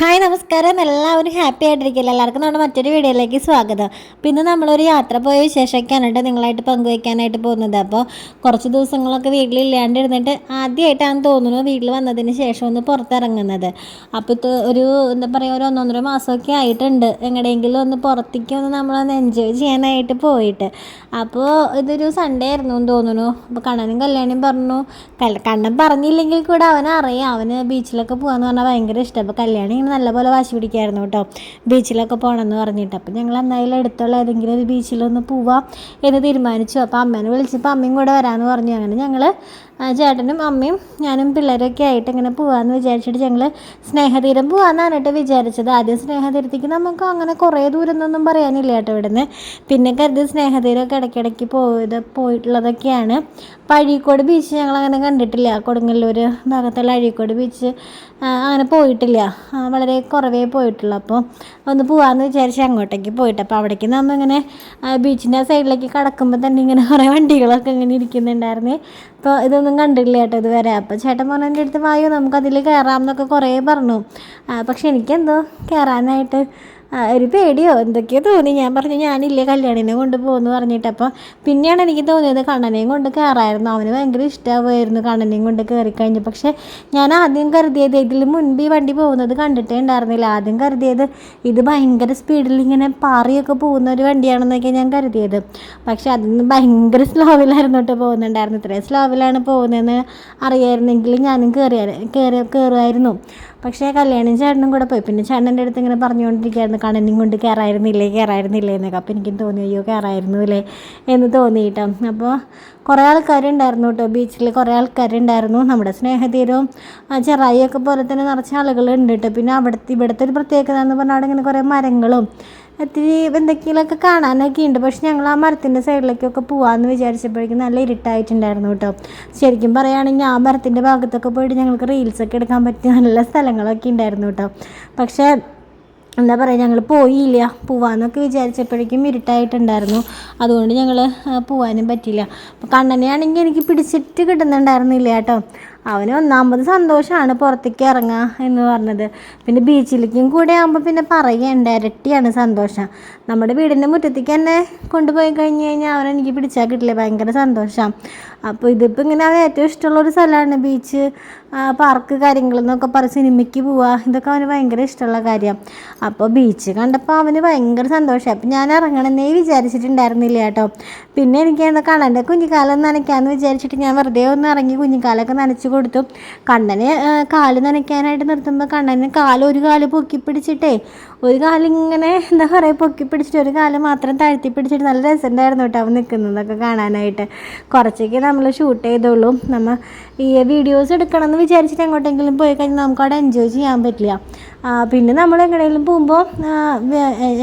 Hi നമസ്കാരം. എല്ലാവരും happy ആയിട്ടിരിക്കില്ല? എല്ലാവർക്കും നമ്മുടെ മറ്റൊരു വീഡിയോയിലേക്ക് സ്വാഗതം. പിന്നെ നമ്മളൊരു യാത്ര പോയ വിശേഷമൊക്കെയാണ് കേട്ടോ നിങ്ങളായിട്ട് പങ്കുവയ്ക്കാനായിട്ട് പോകുന്നത്. അപ്പോൾ കുറച്ച് ദിവസങ്ങളൊക്കെ വീട്ടിലില്ലാണ്ടിരുന്നിട്ട് ആദ്യമായിട്ടാണ് തോന്നുന്നു വീട്ടിൽ വന്നതിന് ശേഷം ഒന്ന് പുറത്തിറങ്ങുന്നത്. അപ്പോൾ ഇത് ഒരു എന്താ പറയുക ഒരു ഒന്നൊന്നര മാസമൊക്കെ ആയിട്ടുണ്ട്. എങ്ങടെയെങ്കിലും ഒന്ന് പുറത്തേക്ക് ഒന്ന് നമ്മളൊന്ന് എൻജോയ് ചെയ്യാനായിട്ട് പോയിട്ട്. അപ്പോൾ ഇതൊരു സൺഡേ ആയിരുന്നു എന്ന് തോന്നുന്നു. അപ്പോൾ കണ്ണനും കല്യാണിയും പറഞ്ഞു കണ്ണൻ പറഞ്ഞില്ലെങ്കിൽ കൂടെ അവനറിയാം. അവന് ബീച്ചിലൊക്കെ പോകാമെന്ന് പറഞ്ഞാൽ ഭയങ്കര ഇഷ്ടം. അപ്പോൾ കല്യാണി നല്ലപോലെ വാശി പിടിക്കായിരുന്നു കേട്ടോ. ബീച്ചിലൊക്കെ പോകണമെന്ന് പറഞ്ഞിട്ട്. അപ്പോൾ ഞങ്ങൾ എന്തായാലും അടുത്തുള്ള ഏതെങ്കിലും ഒരു ബീച്ചിലൊന്ന് പോവാം എന്ന് തീരുമാനിച്ചു. അപ്പോൾ അമ്മേനെ വിളിച്ചപ്പോൾ അമ്മയും കൂടെ വരാമെന്ന് പറഞ്ഞു. അങ്ങനെ ഞങ്ങൾ ചേട്ടനും അമ്മയും ഞാനും പിള്ളേരൊക്കെ ആയിട്ട് ഇങ്ങനെ പോകാമെന്ന് വിചാരിച്ചിട്ട് ഞങ്ങൾ സ്നേഹതീരം പോകാമെന്നാണ് കേട്ടോ വിചാരിച്ചത്. ആദ്യം സ്നേഹതീരത്തേക്ക് നമുക്ക് അങ്ങനെ കുറേ ദൂരം എന്നൊന്നും പറയാനില്ല കേട്ടോ ഇവിടുന്ന്. പിന്നെ കരുതി സ്നേഹതീരമൊക്കെ ഇടയ്ക്കിടയ്ക്ക് പോയത് പോയിട്ടുള്ളതൊക്കെയാണ്. അപ്പോൾ അഴീക്കോട് ബീച്ച് ഞങ്ങൾ അങ്ങനെ കണ്ടിട്ടില്ല. കൊടുങ്ങല്ലൂർ ഭാഗത്തുള്ള അഴീക്കോട് ബീച്ച് അങ്ങനെ പോയിട്ടില്ല. വളരെ കുറവേ പോയിട്ടുള്ളൂ. അപ്പോൾ ഒന്ന് പോകാമെന്ന് വിചാരിച്ച് അങ്ങോട്ടേക്ക് പോയിട്ട്. അപ്പോൾ അവിടേക്ക് നമ്മൾ ഇങ്ങനെ ബീച്ചിന്റെ സൈഡിലേക്ക് കടക്കുമ്പോൾ തന്നെ ഇങ്ങനെ കുറേ വണ്ടികളൊക്കെ ഇങ്ങനെ ഇരിക്കുന്നുണ്ടായിരുന്നു. അപ്പോൾ ഇതൊന്നും കണ്ടില്ല കേട്ടോ ഇതുവരെ. അപ്പോൾ ചേട്ടൻ പറഞ്ഞു എന്റെ അടുത്ത് വായു നമുക്കതിൽ കയറാം എന്നൊക്കെ കുറേ പറഞ്ഞു. പക്ഷെ എനിക്കെന്തോ കയറാനായിട്ട് ഒരു പേടിയോ? എന്തൊക്കെയോ തോന്നി. ഞാൻ പറഞ്ഞു ഞാനില്ലേ കല്യാണിനെ കൊണ്ട് പോകുന്നു പറഞ്ഞിട്ട്. അപ്പോൾ പിന്നെയാണ് എനിക്ക് തോന്നിയത് കണ്ണനെയും കൊണ്ട് കയറായിരുന്നു. അവന് ഭയങ്കര ഇഷ്ടമായിരുന്നു കണ്ണനെയും കൊണ്ട് കയറി കഴിഞ്ഞു. പക്ഷേ ഞാൻ ആദ്യം കരുതിയത് ഇതിൽ മുൻപേ വണ്ടി പോകുന്നത് കണ്ടിട്ടേ ഉണ്ടായിരുന്നില്ല. ആദ്യം കരുതിയത് ഇത് ഭയങ്കര സ്പീഡിൽ ഇങ്ങനെ പാറിയൊക്കെ പോകുന്ന ഒരു വണ്ടിയാണെന്നൊക്കെ ഞാൻ കരുതിയത്. പക്ഷേ അതിന്ന് ഭയങ്കര സ്ലോവിലായിരുന്നു കേട്ടോ പോകുന്നുണ്ടായിരുന്നു ഇത്രയും സ്ലോവിലാണ് പോകുന്നതെന്ന് അറിയായിരുന്നെങ്കിൽ ഞാനും കയറിയ കയറി കയറുമായിരുന്നു. പക്ഷേ കല്യാണം ചേട്ടനും കൂടെ പോയി. പിന്നെ ചേട്ടന്റെ അടുത്ത് ഇങ്ങനെ പറഞ്ഞുകൊണ്ടിരിക്കുകയായിരുന്നു. കണ്ണനും കൊണ്ട് കയറായിരുന്നില്ലേ കയറായിരുന്നില്ലേ എന്നൊക്കെ. അപ്പോൾ എനിക്കും തോന്നി അയ്യോ കയറായിരുന്നു അല്ലേ എന്ന് തോന്നി കേട്ടോ അപ്പോൾ കുറേ ആൾക്കാരുണ്ടായിരുന്നു കേട്ടോ ബീച്ചിൽ കുറേ ആൾക്കാരുണ്ടായിരുന്നു. നമ്മുടെ സ്നേഹതീരവും ചെറായിയൊക്കെ പോലെ തന്നെ നിറച്ച ആളുകളുണ്ട് കേട്ടോ. പിന്നെ അവിടുത്തെ ഇവിടുത്തെ ഒരു പ്രത്യേകത എന്ന് പറഞ്ഞാൽ അവിടെ ഇങ്ങനെ കുറേ മരങ്ങളും ഒത്തിരി എന്തൊക്കെയൊക്കെ കാണാനൊക്കെ ഉണ്ട്. പക്ഷെ ഞങ്ങൾ ആ മരത്തിന്റെ സൈഡിലേക്കൊക്കെ പോകാമെന്ന് വിചാരിച്ചപ്പോഴേക്കും നല്ല ഇരുട്ടായിട്ടുണ്ടായിരുന്നു കേട്ടോ. ശരിക്കും പറയുകയാണെങ്കിൽ ആ മരത്തിന്റെ ഭാഗത്തൊക്കെ പോയിട്ട് ഞങ്ങൾക്ക് റീൽസൊക്കെ എടുക്കാൻ പറ്റിയ നല്ല സ്ഥലങ്ങളൊക്കെ ഉണ്ടായിരുന്നു കേട്ടോ. പക്ഷേ എന്താ പറയുക ഞങ്ങൾ പോയില്ല. പോവാന്നൊക്കെ വിചാരിച്ചപ്പോഴേക്കും ഇരുട്ടായിട്ടുണ്ടായിരുന്നു. അതുകൊണ്ട് ഞങ്ങൾ പോവാനും പറ്റിയില്ല. അപ്പോൾ കണ്ണനെയാണെങ്കിൽ എനിക്ക് പിടിച്ചിട്ട് കിട്ടുന്നുണ്ടായിരുന്നില്ല കേട്ടോ. അവന് ഒന്നാമത് സന്തോഷമാണ് പുറത്തേക്ക് ഇറങ്ങുക എന്ന് പറഞ്ഞത്. പിന്നെ ബീച്ചിലേക്കും കൂടെ ആകുമ്പോൾ പിന്നെ പറയേണ്ട ഇരട്ടിയാണ് സന്തോഷം. നമ്മുടെ വീടിന്റെ മുറ്റത്തേക്ക് തന്നെ കൊണ്ടുപോയി കഴിഞ്ഞ് കഴിഞ്ഞാൽ അവനെനിക്ക് പിടിച്ചാൽ കിട്ടില്ല. ഭയങ്കര സന്തോഷം. അപ്പോൾ ഇതിപ്പോൾ ഇങ്ങനെ അവൻ ഏറ്റവും ഇഷ്ടമുള്ള ഒരു സ്ഥലമാണ് ബീച്ച്. പാർക്ക് കാര്യങ്ങളെന്നൊക്കെ പറഞ്ഞ് സിനിമയ്ക്ക് പോവുക ഇതൊക്കെ അവന് ഭയങ്കര ഇഷ്ടമുള്ള കാര്യം. അപ്പോൾ ബീച്ച് കണ്ടപ്പോൾ അവന് ഭയങ്കര സന്തോഷമായി അപ്പോൾ ഞാൻ ഇറങ്ങണമെന്നേ വിചാരിച്ചിട്ടുണ്ടായിരുന്നില്ല കേട്ടോ. പിന്നെ എനിക്ക് എന്താ കണ്ണന്റെ കുഞ്ഞിക്കാലം നനയ്ക്കാമെന്ന് വിചാരിച്ചിട്ട് ഞാൻ വെറുതെ ഒന്ന് ഇറങ്ങി കുഞ്ഞിക്കാലൊക്കെ നനച്ച് കൊടുത്തു. കണ്ണന് കാൽ നനയ്ക്കാനായിട്ട് നിർത്തുമ്പോൾ കണ്ണന് കാൽ ഒരു കാൽ പൊക്കി പിടിച്ചിട്ടേ ഒരു കാലിങ്ങനെ എന്താ പറയുക പൊക്കി പിടിച്ചിട്ട് ഒരു കാലം മാത്രം താഴ്ത്തി പിടിച്ചിട്ട് നല്ല രസമുണ്ടായിരുന്നു കേട്ടോ അവൻ നിൽക്കുന്നതൊക്കെ കാണാനായിട്ട്. കുറച്ചൊക്കെ നമ്മൾ ഷൂട്ട് ചെയ്തോളൂ. നമ്മൾ ഈ വീഡിയോസ് എടുക്കണം എന്ന് വിചാരിച്ചിട്ട് എങ്ങോട്ടെങ്കിലും പോയി കഴിഞ്ഞാൽ നമുക്ക് അവിടെ എൻജോയ് ചെയ്യാൻ പറ്റില്ല. പിന്നെ നമ്മൾ എങ്ങനെയെങ്കിലും പോകുമ്പോൾ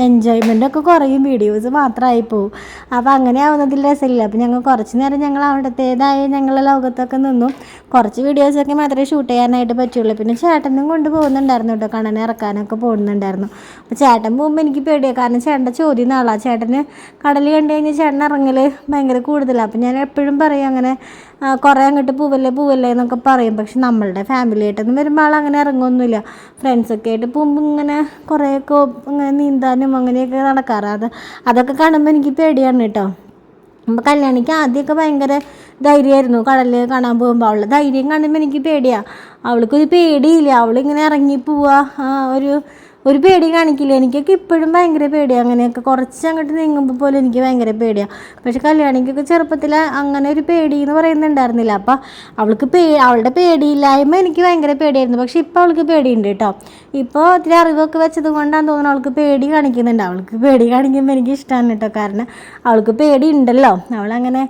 എൻജോയ്മെന്റൊക്കെ കുറയും. വീഡിയോസ് മാത്രമായി പോകും അപ്പോൾ അങ്ങനെ ആവുന്നതിൽ രസമില്ല. അപ്പോൾ ഞങ്ങൾ കുറച്ച് നേരം ഞങ്ങൾ അവിടത്തേതായ ഞങ്ങളുടെ ലോകത്തൊക്കെ നിന്നു. കുറച്ച് വീഡിയോസൊക്കെ മാത്രമേ ഷൂട്ട് ചെയ്യാനായിട്ട് പറ്റുള്ളൂ. പിന്നെ ചേട്ടനും കൊണ്ട് പോകുന്നുണ്ടായിരുന്നു കേട്ടോ. കണ്ണനെ ഇറക്കാനൊക്കെ പോകുന്നുണ്ടായിരുന്നു. അപ്പോൾ ചേട്ടൻ പോകുമ്പോൾ എനിക്ക് പേടിയാണ് കാരണം ചേട്ടന്റെ ചോദ്യം നാളാണ് ചേട്ടന് കടൽ കണ്ടു കഴിഞ്ഞാൽ ചേട്ടൻ ഇറങ്ങൽ ഭയങ്കര കൂടുതലാണ് അപ്പോൾ ഞാൻ എപ്പോഴും പറയും അങ്ങനെ കുറേ അങ്ങോട്ട് പോവല്ലേ പോവല്ലേ എന്നൊക്കെ പറയും. പക്ഷെ നമ്മളുടെ ഫാമിലി ആയിട്ടൊന്നും വരുമ്പോൾ ആൾ അങ്ങനെ ഇറങ്ങുമൊന്നുമില്ല ഫ്രണ്ട്സൊക്കെ ആയിട്ട് പോകുമ്പോൾ ഇങ്ങനെ കുറേയൊക്കെ ഇങ്ങനെ നീന്താനും അങ്ങനെയൊക്കെ നടക്കാറ്. അത് അതൊക്കെ കാണുമ്പോൾ എനിക്ക് പേടിയാണ് കേട്ടോ. അപ്പോൾ കല്യാണിക്ക് ആദ്യമൊക്കെ ഭയങ്കര ധൈര്യമായിരുന്നു കടലിൽ കാണാൻ പോകുമ്പോൾ അവളുടെ ധൈര്യം കാണുമ്പോൾ എനിക്ക് പേടിയാണ് അവൾക്കൊരു പേടിയില്ല. അവളിങ്ങനെ ഇറങ്ങി പോവുക ഒരു ഒരു പേടി കാണിക്കില്ല. എനിക്കൊക്കെ ഇപ്പോഴും ഭയങ്കര പേടിയാണ് അങ്ങനെയൊക്കെ കുറച്ച് അങ്ങോട്ട് നീങ്ങുമ്പോൾ പോലും എനിക്ക് ഭയങ്കര പേടിയാണ് പക്ഷെ കല്യാണിക്കൊക്കെ ചെറുപ്പത്തിൽ അങ്ങനെ ഒരു പേടി എന്ന് പറയുന്നുണ്ടായിരുന്നില്ല. അപ്പം അവൾക്ക് പേ അവളുടെ പേടിയില്ലായ്മ എനിക്ക് ഭയങ്കര പേടിയായിരുന്നു. പക്ഷെ ഇപ്പോൾ അവൾക്ക് പേടിയുണ്ട് കേട്ടോ ഇപ്പോൾ ഒത്തിരി അറിവൊക്കെ വെച്ചത് കൊണ്ടാണ് തോന്നുന്നത് അവൾക്ക് പേടി കാണിക്കുന്നുണ്ട്. അവൾക്ക് പേടി കാണിക്കുമ്പോൾ എനിക്ക് ഇഷ്ടമാണ് കേട്ടോ കാരണം അവൾക്ക് പേടി ഉണ്ടല്ലോ അവളങ്ങനെ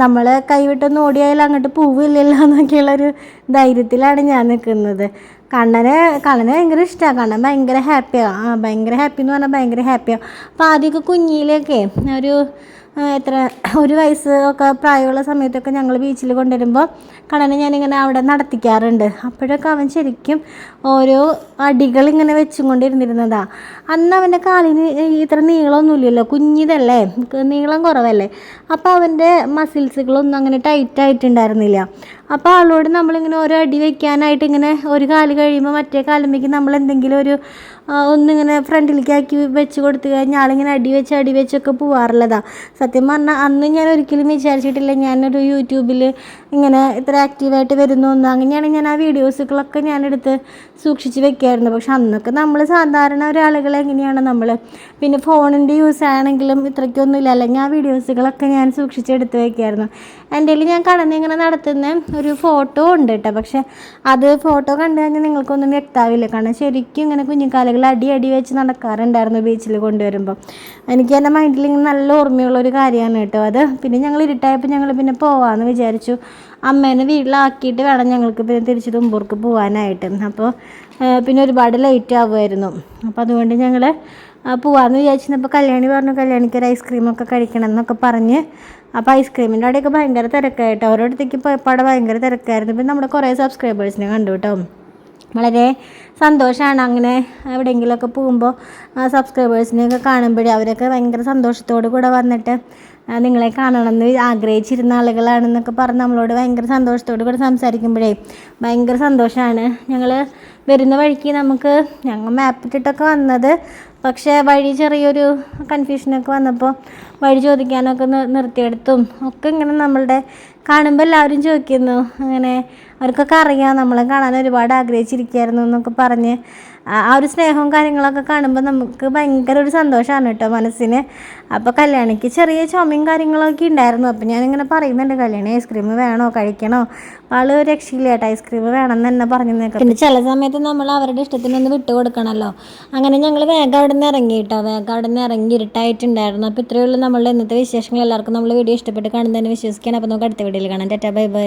നമ്മൾ കൈവിട്ടൊന്ന് ഓടിയായാലും അങ്ങോട്ട് പൂവില്ലല്ലോ എന്നൊക്കെയുള്ളൊരു ധൈര്യത്തിലാണ് ഞാൻ നിൽക്കുന്നത് കണ്ണന് കണ്ണനെ ഭയങ്കര ഇഷ്ടമാണ് കണ്ണൻ ഭയങ്കര ഹാപ്പിയാണ് ഭയങ്കര ഹാപ്പി എന്ന് പറഞ്ഞാൽ ഭയങ്കര ഹാപ്പിയാണ് അപ്പോൾ ആദ്യമൊക്കെ കുഞ്ഞിലൊക്കെ ഒരു എത്ര ഒരു വയസ്സ് ഒക്കെ പ്രായമുള്ള സമയത്തൊക്കെ ഞങ്ങൾ ബീച്ചിൽ കൊണ്ടുവരുമ്പോൾ കണ്ണനെ ഞാനിങ്ങനെ അവിടെ നടത്തിക്കാറുണ്ട്. അപ്പോഴൊക്കെ അവൻ ശരിക്കും ഓരോ അടികൾ ഇങ്ങനെ വെച്ചും കൊണ്ടിരുന്നിരുന്നതാണ് അന്ന് അവന്റെ കാലിന് ഇത്ര നീളമൊന്നുമില്ലല്ലോ കുഞ്ഞിതല്ലേ? നീളം കുറവല്ലേ? അപ്പോൾ അവന്റെ മസിൽസുകളൊന്നും അങ്ങനെ ടൈറ്റ് ആയിട്ടുണ്ടായിരുന്നില്ല. അപ്പോൾ ആളോട് നമ്മളിങ്ങനെ ഓരോ അടി വെക്കാനായിട്ട് ഇങ്ങനെ ഒരു കാൽ കഴിയുമ്പോൾ മറ്റേ കാലുമ്പേക്ക് നമ്മൾ എന്തെങ്കിലും ഒരു ഒന്നിങ്ങനെ ഫ്രണ്ടിലേക്ക് ആക്കി വെച്ച് കൊടുത്തു കഴിഞ്ഞാൽ ആളിങ്ങനെ അടി വെച്ച് അടി വെച്ചൊക്കെ പോവാറുള്ളതാണ് സത്യം പറഞ്ഞാൽ അന്ന് ഞാൻ ഒരിക്കലും വിചാരിച്ചിട്ടില്ല ഞാനൊരു യൂട്യൂബിൽ ഇങ്ങനെ ഇത്ര ആക്റ്റീവായിട്ട് വരുന്നു എന്ന് അങ്ങനെയാണ് ഞാൻ ആ വീഡിയോസുകളൊക്കെ ഞാനെടുത്ത് സൂക്ഷിച്ച് വെക്കായിരുന്നു പക്ഷെ അന്നൊക്കെ നമ്മൾ സാധാരണ ഒരാളുകൾ എങ്ങനെയാണ് നമ്മൾ പിന്നെ ഫോണിന്റെ യൂസ് ആണെങ്കിലും ഇത്രയ്ക്കൊന്നുമില്ല. അല്ലെങ്കിൽ ആ വീഡിയോസുകളൊക്കെ ഞാൻ സൂക്ഷിച്ചെടുത്ത് വെക്കായിരുന്നു. എന്റെ ഞാൻ കടന്ന് ഇങ്ങനെ നടത്തുന്ന ഒരു ഫോട്ടോ ഉണ്ട് കേട്ടോ. പക്ഷെ അത് ഫോട്ടോ കണ്ടു കഴിഞ്ഞാൽ നിങ്ങൾക്കൊന്നും വ്യക്തമാവില്ല കാരണം ശരിക്കും ഇങ്ങനെ കുഞ്ഞിക്കാലുകൾ അടി അടി വെച്ച് നടക്കാറുണ്ടായിരുന്നു ബീച്ചിൽ കൊണ്ടുവരുമ്പോൾ എനിക്ക് എന്റെ മൈൻഡിൽ ഇങ്ങനെ നല്ല ഓർമ്മയുള്ള ഒരു കാര്യമാണ് കേട്ടോ അത്. പിന്നെ ഞങ്ങൾ ഇരുട്ടായപ്പോൾ ഞങ്ങൾ പിന്നെ പോവാമെന്ന് വിചാരിച്ചു. അമ്മേനെ വീട്ടിലാക്കിയിട്ട് വേണം ഞങ്ങൾക്ക് പിന്നെ തിരിച്ച് തുമ്പൂർക്ക് പോകാനായിട്ട് അപ്പോൾ പിന്നെ ഒരുപാട് ലേറ്റ് ആവുമായിരുന്നു. അപ്പോൾ അതുകൊണ്ട് ഞങ്ങൾ പോവാമെന്ന് വിചാരിച്ചിരുന്നപ്പോൾ കല്യാണി പറഞ്ഞു കല്യാണിക്ക് ഒരു ഐസ്ക്രീമൊക്കെ കഴിക്കണം എന്നൊക്കെ പറഞ്ഞ്. അപ്പോൾ ഐസ്ക്രീമിന്റെ അവിടെയൊക്കെ ഭയങ്കര തിരക്കായിട്ട്. ഓരോരുത്തേക്ക് പോയപ്പോൾ അവിടെ ഭയങ്കര തിരക്കായിരുന്നു. പിന്നെ നമ്മുടെ കുറേ സബ്സ്ക്രൈബേഴ്സിനെ കണ്ടു കേട്ടോ. വളരെ സന്തോഷമാണ് അങ്ങനെ എവിടെയെങ്കിലുമൊക്കെ പോകുമ്പോൾ സബ്സ്ക്രൈബേഴ്സിനെയൊക്കെ കാണുമ്പോഴേ അവരൊക്കെ ഭയങ്കര സന്തോഷത്തോടു കൂടെ വന്നിട്ട് നിങ്ങളെ കാണണമെന്ന് ആഗ്രഹിച്ചിരുന്ന ആളുകളാണെന്നൊക്കെ പറഞ്ഞ് നമ്മളോട് ഭയങ്കര സന്തോഷത്തോടു കൂടെ സംസാരിക്കുമ്പോഴേ ഭയങ്കര സന്തോഷമാണ് ഞങ്ങൾ വരുന്ന വഴിക്ക് നമുക്ക് ഞങ്ങൾ മാപ്പ് ഇട്ടിട്ടൊക്കെ വന്നത് പക്ഷേ വഴി ചെറിയൊരു കൺഫ്യൂഷനൊക്കെ വന്നപ്പോൾ വഴി ചോദിക്കാനൊക്കെ നിർത്തിയെടുത്തും ഒക്കെ ഇങ്ങനെ നമ്മളുടെ കാണുമ്പോൾ എല്ലാവരും ചോദിക്കുന്നു. അങ്ങനെ അവർക്കൊക്കെ അറിയാം നമ്മളെ കാണാൻ ഒരുപാട് ആഗ്രഹിച്ചിരിക്കുകയായിരുന്നു എന്നൊക്കെ പറഞ്ഞ് ആ ആ ഒരു സ്നേഹവും കാര്യങ്ങളൊക്കെ കാണുമ്പോൾ നമുക്ക് ഭയങ്കര ഒരു സന്തോഷമാണ് കേട്ടോ മനസ്സിന്. അപ്പോൾ കല്യാണിക്ക് ചെറിയ ചുമയും കാര്യങ്ങളൊക്കെ ഉണ്ടായിരുന്നു. അപ്പോൾ ഞാനിങ്ങനെ പറയുന്നുണ്ട് കല്യാണി ഐസ്ക്രീം വേണോ? കഴിക്കണോ? ആൾ രക്ഷയില്ല കേട്ടോ ഐസ്ക്രീം വേണം തന്നെ പറഞ്ഞു നിൽക്കാം പിന്നെ ചില സമയത്ത് നമ്മൾ അവരുടെ ഇഷ്ടത്തിനൊന്ന് വിട്ടു കൊടുക്കണമല്ലോ അങ്ങനെ ഞങ്ങൾ വേഗം അവിടെ നിന്ന് ഇറങ്ങി കേട്ടോ വേഗം അവിടെ നിന്ന് ഇറങ്ങി ഇരുട്ടായിട്ടുണ്ടായിരുന്നു. അപ്പോൾ ഇത്രയുള്ള നമ്മളുടെ ഇന്നത്തെ വിശേഷങ്ങൾ. എല്ലാവർക്കും നമ്മൾ വീഡിയോ ഇഷ്ടപ്പെട്ട് കാണുന്നതിന് വിശ്വസിക്കാൻ അപ്പോൾ നമുക്ക് അടുത്ത വീഡിയോയിൽ കാണാം. Tata bye bye.